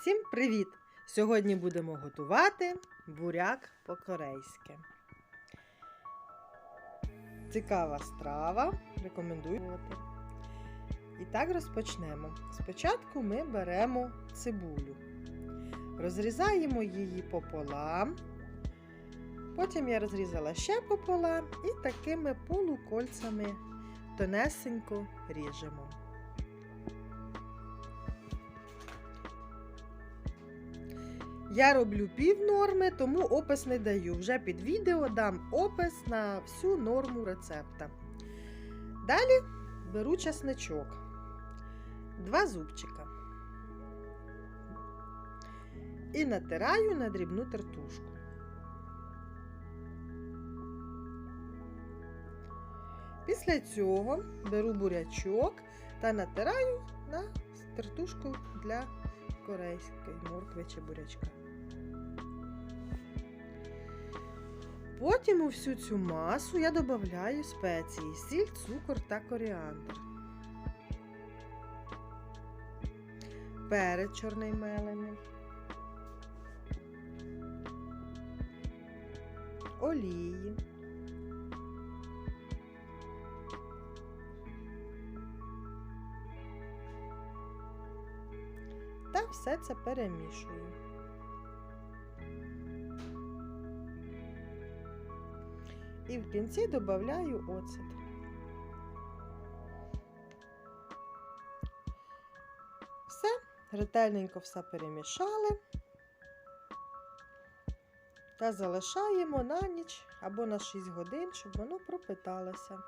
Всім привіт! Сьогодні будемо готувати буряк по-корейськи. Цікава страва, рекомендую. І так розпочнемо. Спочатку ми беремо цибулю, розрізаємо її пополам. Потім я розрізала ще пополам і такими полукольцями тонесенько ріжемо. Я роблю пів норми, тому опис не даю. Вже під відео дам опис на всю норму рецепта. Далі беру часничок, два зубчика і натираю на дрібну тертушку. Після цього беру бурячок та натираю на тертушку для корейської моркви чи бурячка. Потім у всю цю масу я додаю спеції, сіль, цукор та коріандр. Перець чорний мелений. Олії. Та все це перемішую. І в кінці додаю оцет. Все, ретельненько все перемішали та залишаємо на ніч або на 6 годин, щоб воно пропиталося.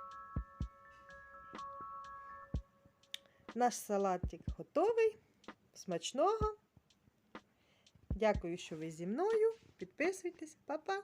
Наш салатик готовий. Смачного! Дякую, що ви зі мною. Підписуйтесь, Па-па!